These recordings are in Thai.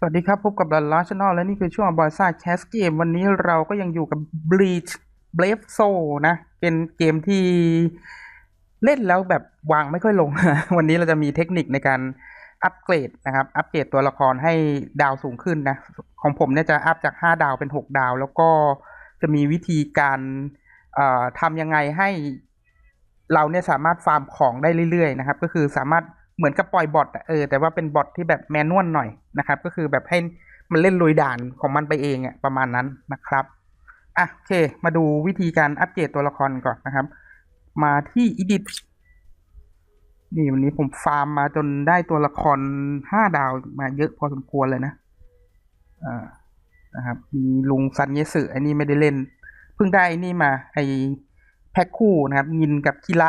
สวัสดีครับ พบกับดันลาชแนลและนี่คือช่วงบอยซ่าแคสเกม วันนี้เราก็ยังอยู่กับ Bleach Brave s o นะ เป็นเกมที่เล่นแล้วแบบวางไม่ค่อยลง วันนี้เราจะมีเทคนิคในการอัปเกรดนะครับ อัปเกรดตัวละครให้ดาวสูงขึ้นนะ ของผมเนี่ยจะอัพจาก 5 ดาวเป็น 6 ดาว แล้วก็จะมีวิธีการทำยังไงให้เราเนี่ยสามารถฟาร์มของได้เรื่อยๆนะครับ ก็คือสามารถ เหมือนกับปล่อยบอทเออแต่ว่าเป็นบอทที่แบบแมนนวลหน่อยนะครับ ก็คือแบบให้มันเล่นลุยด่านของมันไปเองอะประมาณนั้นนะครับอะโอเค มาดูวิธีการอัปเดตตัวละครก่อนนะครับ มาที่ edit นี่วันนี้ผมฟาร์มมาจนได้ตัวละครห้าดาวมาเยอะพอสมควรเลยนะอ่านะครับ มีลุงซันเยสึอันนี้ไม่ได้เล่น เพิ่งได้อ้นี่มาไอแพ็คคู่นะครับยินกับคิระ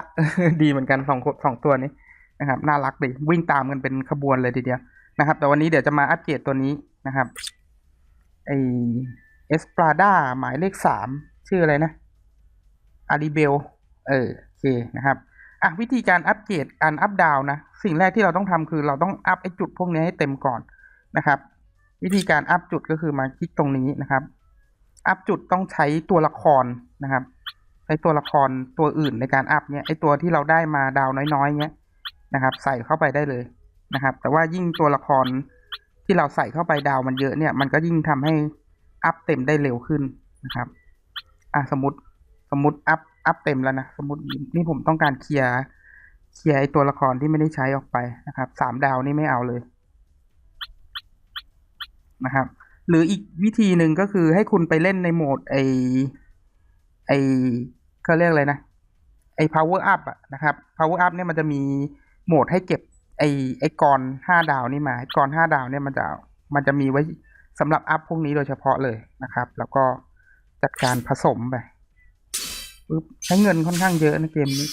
ดีเหมือนกันสองคนสองตัวนี้ นะครับน่ารักดีวิ่งตามกันเป็นขบวนเลยทีเดียวนะครับ แต่วันนี้เดี๋ยวจะมาอัปเกรดตัวนี้นะครับไอเอสปราด้าหมายเลขสามชื่ออะไรนะอาริเบลเออโอเคนะครับอะวิธีการอัปเกรดการอัปดาวนะ สิ่งแรกที่เราต้องทำคือเราต้องอัพไอจุดพวกนี้ให้เต็มก่อนนะครับ วิธีการอัพจุดก็คือมาคลิกตรงนี้นะครับ อัพจุดต้องใช้ตัวละครนะครับใช้ตัวละครตัวอื่นในการอัพเนี่ยไอตัวที่เราได้มาดาวน้อยๆเนี้ย นะครับ ใส่เข้าไปได้เลยนะครับ แต่ว่ายิ่งตัวละครที่เราใส่เข้าไปดาวมันเยอะเนี่ย มันก็ยิ่งทำให้อัพเต็มได้เร็วขึ้นนะครับ อะสมมติสมมติอัพอัพเต็มแล้วนะสมมตินี่ผมต้องการเคลียร์เคลียร์ไอตัวละครที่ไม่ได้ใช้ออกไปนะครับสามดาวนี่ไม่เอาเลยนะครับ หรืออีกวิธีหนึ่งก็คือให้คุณไปเล่นในโหมดไอไอเขาเรียกอะไรนะไอ power up อะนะครับ power up เนี่ยมันจะมี โหมดให้เก็บไอไอกรห้าดาวนี่มาไอกรห้าดาวเนี่ยมันจะมันจะมีไว้สำหรับอัพพวกนี้โดยเฉพาะเลยนะครับ แล้วก็จัดการผสมไปปึ๊บใช้เงินค่อนข้างเยอะนะเกมนี้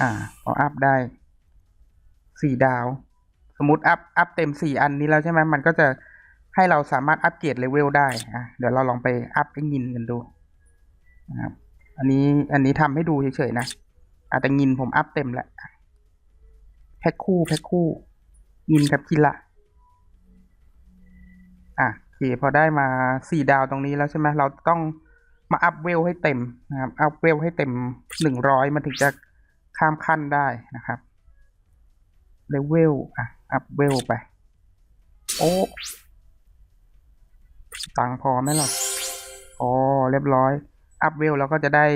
อ่าพออัพได้สี่ดาว สมมติอัพอัพเต็มสี่อันนี้แล้วใช่ไหมมันก็จะให้เราสามารถอัปเกรดเลเวลได้อะเดี๋ยวเราลองไปอัพไอ้งินกันดูนะครับอันนี้อันนี้ทำให้ดูเฉยๆนะ อาแต่งินผมอัพเต็มแล้วแพ็คคู่แพ็คคู่งินกับกิละอะโอเคพอได้มาสี่ดาวตรงนี้แล้วใช่ไหมเราต้องมาอัพเวลให้เต็มนะครับอัพเวลให้เต็มหนึ่งร้อยมันถึงจะข้ามขั้นได้นะครับเลเวลอะอัพเวลไป โอ้ตังพอไหมล่ะอ๋อเรียบร้อย อัพเวลแล้วก็จะได้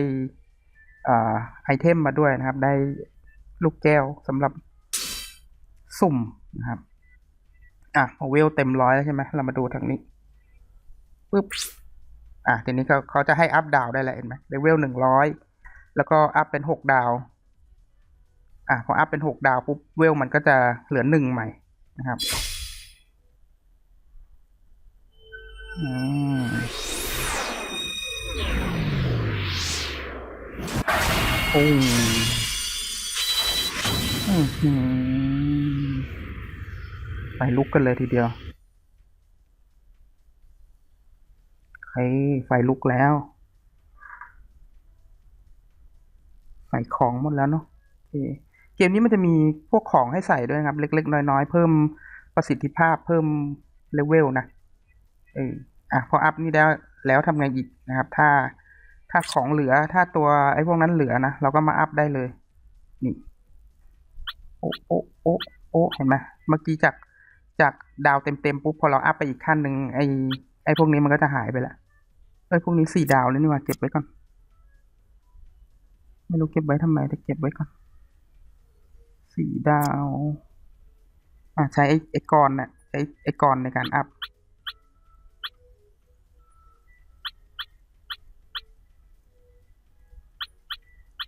ไอเทมมาด้วยนะครับ ได้ลูกแก้วสำหรับสุ่มนะครับ อะเวลเต็มร้อยแล้วใช่ไหมเรามาดูทางนี้ปุ๊บอะทีนี้เขาเขาจะให้อัพดาวได้แล้วเห็นไหมเลเวลหนึ่งร้อยแล้วก็อัพเป็นหกดาว อะพออัพเป็นหกดาวปุ๊บเวลมันก็จะเหลือหนึ่งใหม่นะครับ อืม โอ้ไปลุกกันเลยทีเดียวเฮ้ยไฟลุกแล้ว ใส่ของหมดแล้วเนาะเกมนี้มันจะมีพวกของให้ใส่ด้วยนะครับ เล็ก ๆ น้อย ๆ เพิ่มประสิทธิภาพเพิ่มเลเวลนะเอออะพออัพนี่แล้วแล้วทำไงอีกนะครับ ถ้า ถ้าของเหลือถ้าตัวไอ้พวกนั้นเหลือนะเราก็มาอัพได้เลย นี่โอ้โอ้โอ้โอ้เห็นไหมเมื่อกี้จากจากดาวเต็มๆปุ๊บพอเราอัพไปอีกขั้นหนึ่งไอ้ไอ้พวกนี้มันก็จะหายไปละไอ้พวกนี้สี่ดาวแล้วนี่ว่าเก็บไว้ก่อน ไม่รู้เก็บไว้ทำไมแต่เก็บไว้ก่อนสี่ดาว อะใช้ไอ้ไอ้กรน่ะใช้ไอ้กรในการอัพ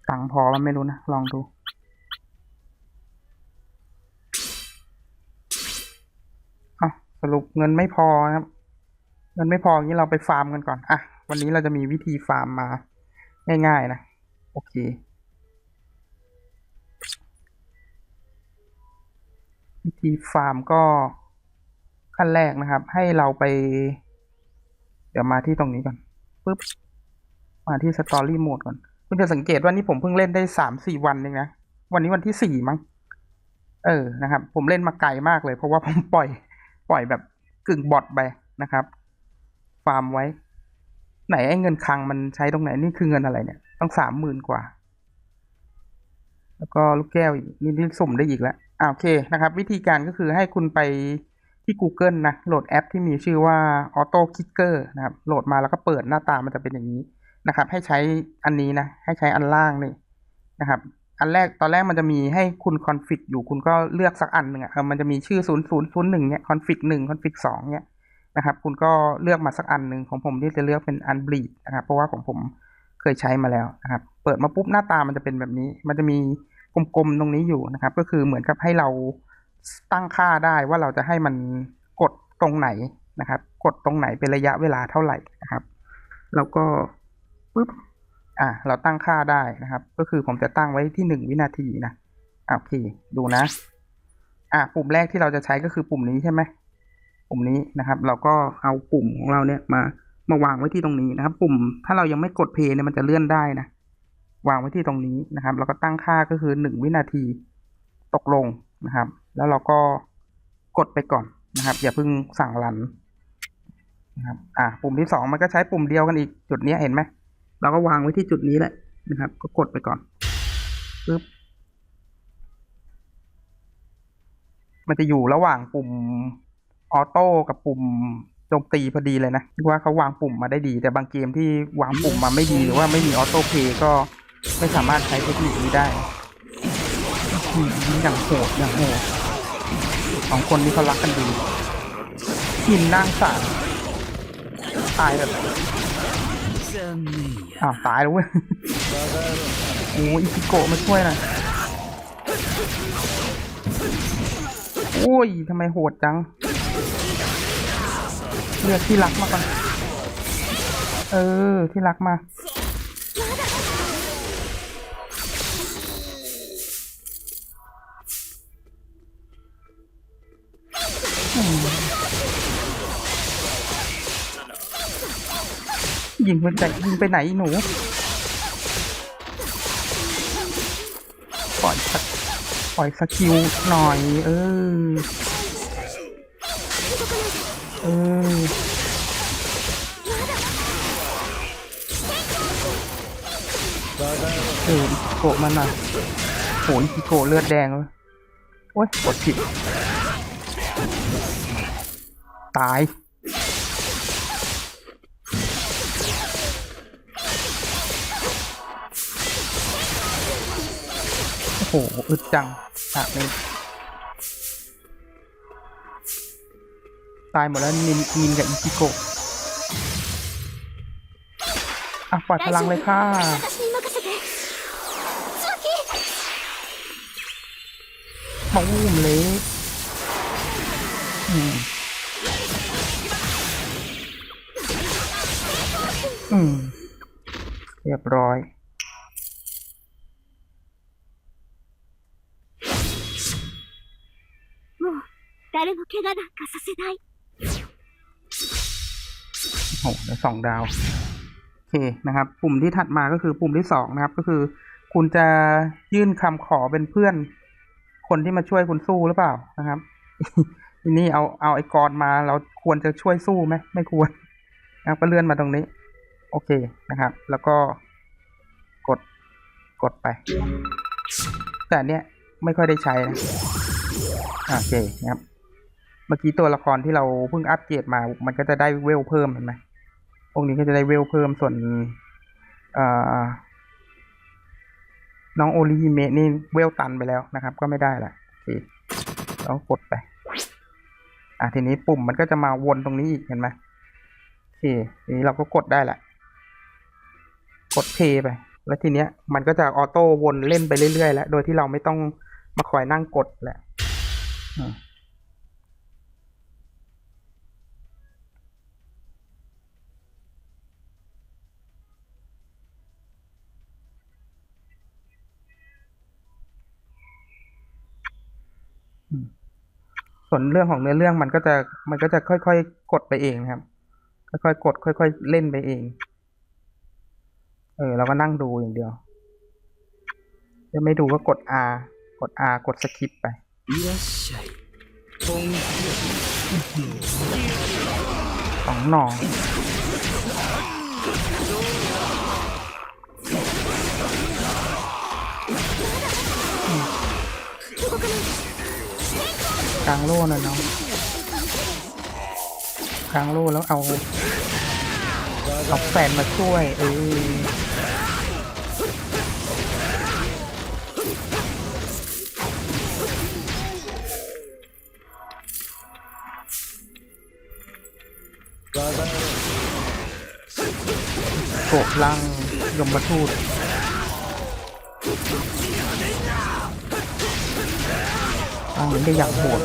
ตังพอมันไม่รู้นะ ลองดูอะสรุปเงินไม่พอครับ เงินไม่พออย่างนี้เราไปฟาร์มกันก่อน อะ วันนี้เราจะมีวิธีฟาร์มมา ง่ายๆนะ โอเค วิธีฟาร์มก็ขั้นแรกนะครับ ให้เราไป เดี๋ยวมาที่ตรงนี้ก่อนปุ๊บ มาที่สตอรี่โหมดก่อน คุณจะสังเกตว่านี่ผมเพิ่งเล่นได้สามสี่วันเองนะ วันนี้วันที่สี่มั้ง เออ นะครับ ผมเล่นมาไกลมากเลย เพราะว่าผมปล่อย ปล่อยแบบกึ่งบอทไปนะครับ ฟาร์มไว้ ไหนไอ้เงินคังมันใช้ตรงไหน นี่คือเงินอะไรเนี่ย ต้องสามหมื่นกว่า แล้วก็ลูกแก้วอีกนี่นี่สุ่มได้อีกแล้วอ่าโอเคนะครับ วิธีการก็คือให้คุณไปที่ Google นะ โหลดแอปที่มีชื่อว่า Auto Kicker นะครับ โหลดมาแล้วก็เปิดหน้าตามันจะเป็นอย่างนี้ นะครับ ให้ใช้อันนี้นะ ให้ใช้อันล่างนี่นะครับ อันแรกตอนแรกมันจะมีให้คุณคอนฟิกอยู่คุณก็เลือกสักอันหนึ่งอะมันจะมีชื่อศูนย์ศูนย์ศูนย์หนึ่งเนี่ยคอนฟิกหนึ่งคอนฟิกสองเนี่ยนะครับ คุณก็เลือกมาสักอันหนึ่งของผมที่จะเลือกเป็นอันบลีดนะครับ เพราะว่าของผมเคยใช้มาแล้วนะครับ เปิดมาปุ๊บหน้าตามันจะเป็นแบบนี้ มันจะมีกลมๆตรงนี้อยู่นะครับ ก็คือเหมือนกับให้เราตั้งค่าได้ว่าเราจะให้มันกดตรงไหนนะครับ กดตรงไหนเป็นระยะเวลาเท่าไหร่นะครับ แล้วก็ ปุ๊บอะเราตั้งค่าได้นะครับ ก็คือผมจะตั้งไว้ที่หนึ่งวินาทีนะอะโอเคดูนะ อะปุ่มแรกที่เราจะใช้ก็คือปุ่มนี้ใช่ไหมปุ่มนี้นะครับ เราก็เอาปุ่มของเราเนี่ยมามาวางไว้ที่ตรงนี้นะครับ ปุ่มถ้าเรายังไม่กดเพย์เนี่ยมันจะเลื่อนได้นะวางไว้ที่ตรงนี้นะครับ แล้วก็ตั้งค่าก็คือหนึ่งวินาทีตกลงนะครับ แล้วเราก็กดไปก่อนนะครับ อย่าเพิ่งสั่งรันนะครับ อะปุ่มที่สองมันก็ใช้ปุ่มเดียวกันอีกจุดนี้เห็นไหม เราก็วางไว้ที่จุดนี้แหละนะครับ ก็กดไปก่อนปึ๊บมันจะอยู่ระหว่างปุ่มออโต้กับปุ่มโจมตีพอดีเลยนะว่าเขาวางปุ่มมาได้ดี แต่บางเกมที่วางปุ่มมาไม่ดีหรือว่าไม่มีออโต้เพย์ก็ไม่สามารถใช้เทคนิคนี้ได้อย่างโหดอย่างโหดสองคนนี้เขารักกันดีหินนั่งสารตายแบบ อ้าวตายแล้วเว้ยโอ้ยอิจิโกะมาช่วยหน่อยโอ้ยทำไมโหดจัง เลือกที่รักมาก่อน เออที่รักมา ยิงไปไหนยิงไปไหนหนูปล่อยสักปล่อยสกิลหน่อย เออ เออเออโกะมันอะโหอิจิโกะเลือดแดงเลยโอ้ยกดผิด ตาย อึดจังฉากนี้ ตายหมดแล้วนินนินกับอิจิโกะอะปล่อยพลังเลยค่ะมาวูมเลยอืมอืม เรียบร้อย 怪我なんかさせない โอ้โหได้สองดาว โอเคนะครับ ปุ่มที่ถัดมาก็คือปุ่มที่สองนะครับ ก็คือ คุณจะยื่นคำขอเป็นเพื่อน คนที่มาช่วยคุณสู้หรือเปล่านะครับ ทีนี้เอาเอาไอ้กรมาเราควรจะช่วยสู้ไหมไม่ควรนะครับก็เลื่อนมาตรงนี้ โอเคนะครับ แล้วก็กดกดไป แต่อันเนี้ยไม่ค่อยได้ใช้นะอ่ะโอเคนะครับ เมื่อกี้ตัวละครที่เราเพิ่งอัปเกรดมา มันก็จะได้เวลเพิ่มเห็นไหมพวกนี้ก็จะได้เวลเพิ่มส่วนน้องโอริฮิเมะนี่เวลตันไปแล้วนะครับ ก็ไม่ได้ละโอเคแล้วกดไป อะทีนี้ปุ่มมันก็จะมาวนตรงนี้อีกเห็นไหมโอเคทีนี้เราก็กดได้ละกดเพย์ไป แล้วทีเนี้ยมันก็จะออโต้วนเล่นไปเรื่อยๆแล้ว โดยที่เราไม่ต้องมาคอยนั่งกดแหละ ส่วนเรื่องของเนื้อเรื่องมันก็จะมันก็จะค่อยๆกดไปเองครับ ค่อยๆกด ค่อย ๆ เล่นไปเอง เออเราก็นั่งดูอย่างเดียวจะไม่ดูก็กด R กด R กดสคริปไปสองหนอง กลางโล่นะน้องกลางโล่แล้วเอาเอาแฟนมาช่วยเออโกลังยมทูต ตั้งได้อย่างโหด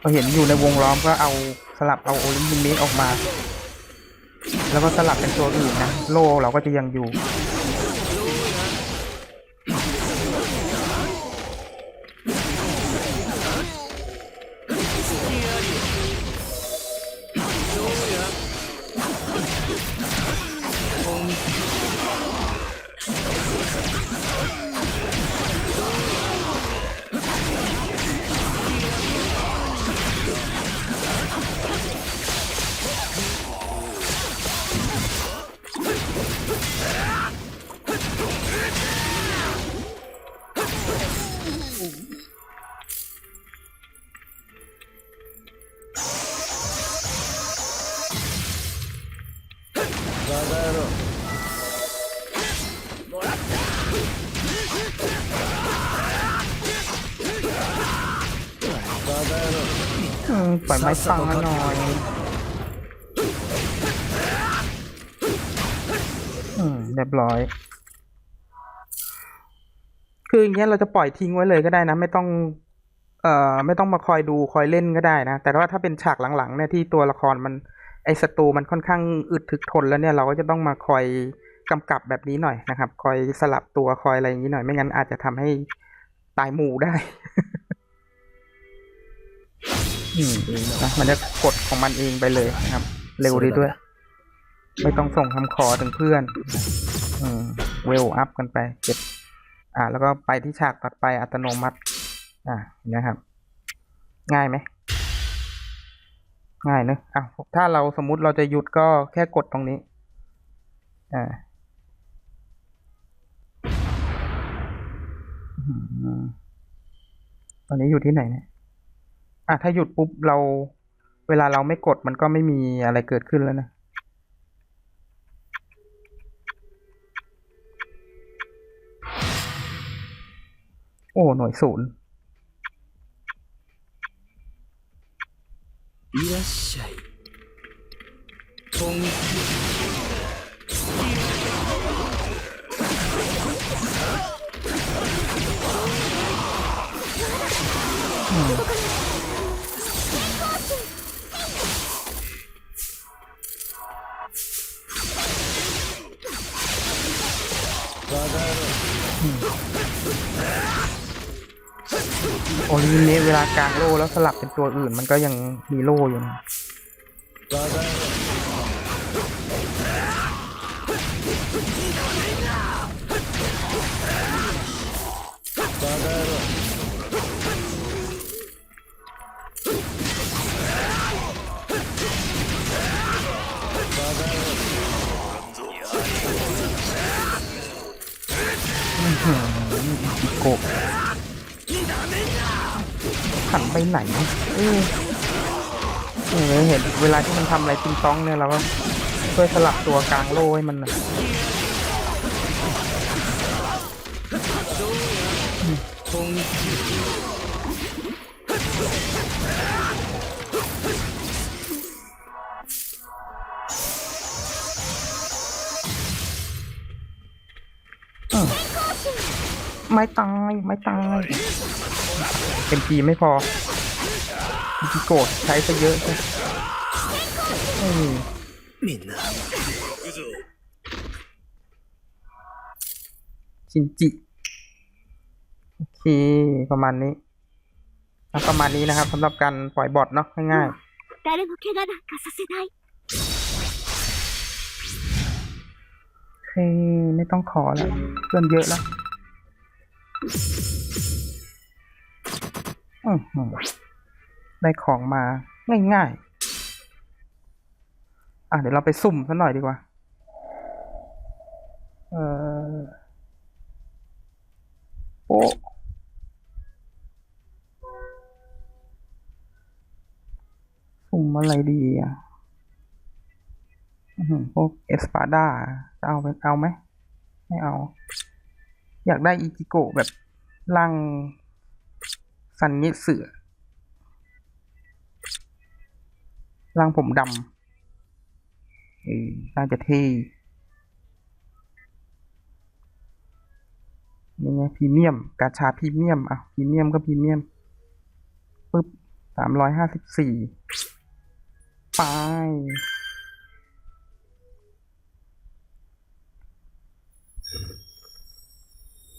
พอเห็นอยู่ในวงล้อมก็เอาสลับเอาโอลิมปิมิสออกมา แล้วก็สลับเป็นตัวอื่นนะ โลเราก็จะยังอยู่ ปล่อยไม้ฟังหน่อยอืมเรียบร้อย คืออย่างเงี้ยเราจะปล่อยทิ้งไว้เลยก็ได้นะ ไม่ต้อง เอ่อ ไม่ต้องมาคอยดูคอยเล่นก็ได้นะ แต่ว่าถ้าเป็นฉากหลังๆเนี่ยที่ตัวละครมัน ไอศัตรูมันค่อนข้างอึดถึกทนแล้วเนี่ยเราก็จะต้องมาคอยกำกับแบบนี้หน่อยนะครับ คอยสลับตัวคอยอะไรอย่างนี้หน่อย ไม่งั้นอาจจะทำให้ตายหมู่ได้ นะมันจะกดของมันเองไปเลยนะครับ เร็วดีด้วย ไม่ต้องส่งคำขอถึงเพื่อนอืมเวลอัพกันไปเก็บอ่า แล้วก็ไปที่ฉากตัดไปอัตโนมัติ อ่านะครับ ง่ายไหมง่ายเนอะอะถ้าเราสมมุติเราจะหยุดก็แค่กดตรงนี้ อ่าตอนนี้อยู่ที่ไหนเนี่ย อ่ะถ้าหยุดปุ๊บเรา เวลาเราไม่กดมันก็ไม่มีอะไรเกิดขึ้นแล้วนะ โอ้ หน่วยศูนย์ いらっしゃい本気 โอ เวลากลางโล่แล้วสลับเป็นตัวอื่นมันก็ยังมีโล่อยู่นะโก หันไปไหนเออเออเห็นเวลาที่มันทำอะไรติงต้องเนี่ยเราก็ช่วยสลับตัวกลางโล่ให้มันหน่อย本気ไม่ตายไม่ตาย เป็นทีไม่พอบิกิโกะใช้ซะเยอะใช่ไม่มีชินจิโอเคประมาณนี้แล้วประมาณนี้นะครับสำหรับการปล่อยบอทเนาะง่ายๆโอเคไม่ต้องขอแล้วเพื่อนเยอะแล้ว ได้ของมาง่ายๆ อะ เดี๋ยวเราไปสุ่มซะหน่อยดีกว่า เออโอ้สุ่มอะไรดีอะอือหือพวกเอสปาดาจะเอาไปเอาไหม ไม่เอา อยากได้อิจิโกแบบร่าง ซันนิเสือร่างผมดำเออน่าจะเท่นี่ไงพรีเมียม กาชาพรีเมียม อะพรีเมียมก็พรีเมียมปึ๊บสามร้อยห้าสิบสี่ไป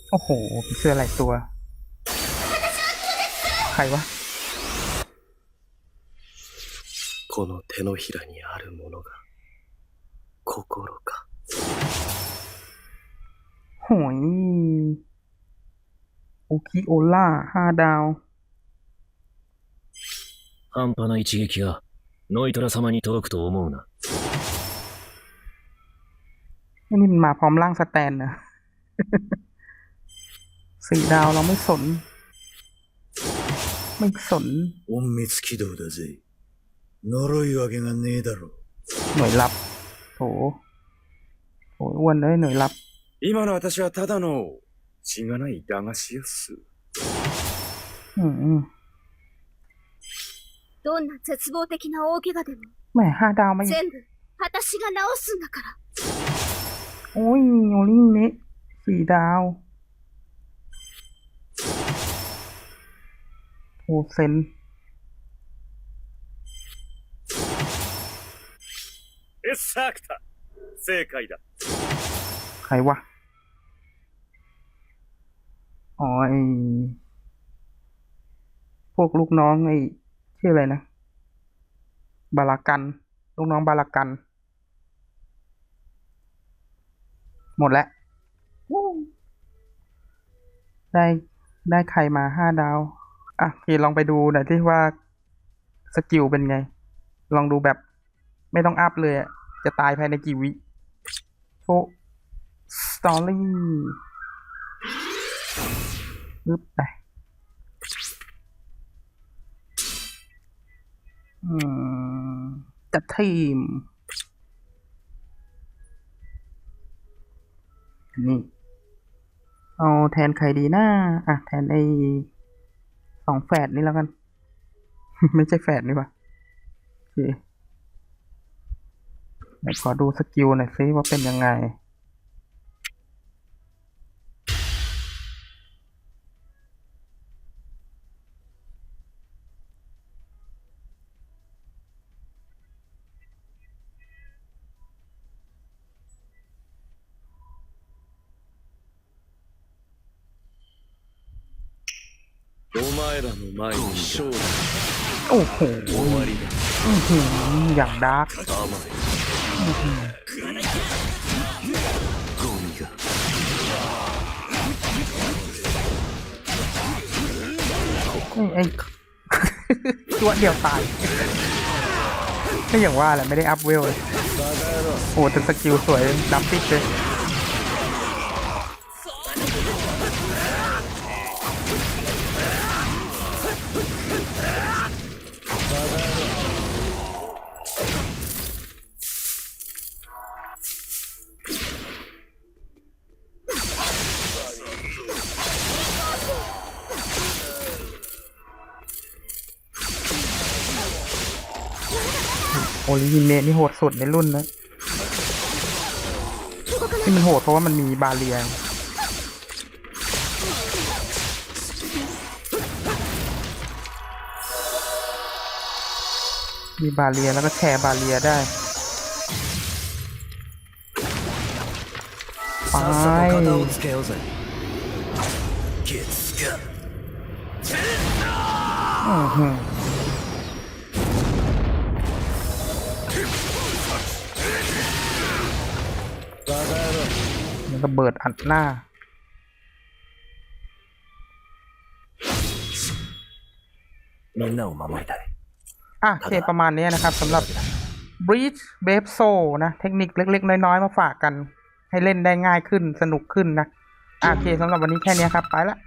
โอ้โหเสื้อหลายตัว ใครวะ この手のひらにあるものが、心か。 โหยโอคิโอล่าห้าดาว 半端な一撃がノイトラ様に届くと思うな。 นี่มันมาพร้อมร่างสแตนนะ สี่ดาวเราไม่สน ไม่สน 隠密起動だぜ。呪いわけがねえだろ。 หน่วยลับ โถโถอ้วนเลยหน่วยลับ 今の私はただの血がない駄菓子屋っす。 อืมอืม どんな絶望的な大怪我でも แหมห้าดาวไม่ 全部私が治すんだから โอ้ยโอลิเนะสี่ดาว โอเซน エッサークタ正解だ。 ใครวะ อ๋อไอพวกลูกน้องไอชื่ออะไรนะ บาลากัน ลูกน้องบาลากัน หมดแล้ววู้ได้ได้ใครมาห้าดาว อะโอลองไปดูหน่อยที่ว่าสกิลเป็นไง ลองดูแบบไม่ต้องอัพเลยจะตายภายในกี่วิโชสตอรี่ปึ๊บไปอืมจัดทีม นี่ เอาแทนใครดีนะอะ แทนไอ องแฝดนี่แล้วกัน ไม่ใช่แฝดนี่ปะโอเคไหนขอดูสกิลหน่อยซิว่าเป็นยังไง らの前に勝利 โอ้โห 終わりだ。 อื้อหืออย่างดาร์ก 甘い。ゴミが。 ไอ้ไอ้ ตัวเดียวตาย ก็อย่างว่าแหละไม่ได้อัพเวลเลยโอ้แต่สกิลสวยดัมปิกเลย โอริฮิเมะนี่โหดสุดในรุ่นนะ ที่มันโหดเพราะว่ามันมีบาเรียมีบาเรียแล้วก็แชร์บาเรียได้ไปอือ ระเบิดอัดหน้าみんなを守りたい。อะโอเคประมาณนี้นะครับสำหรับ Breach b a b e soul นะ เทคนิคเล็ก ๆ น้อย ๆ มาฝากกัน ให้เล่นได้ง่ายขึ้นสนุกขึ้นนะอะโอเคสำหรับวันนี้แค่นี้ครับ ไปละ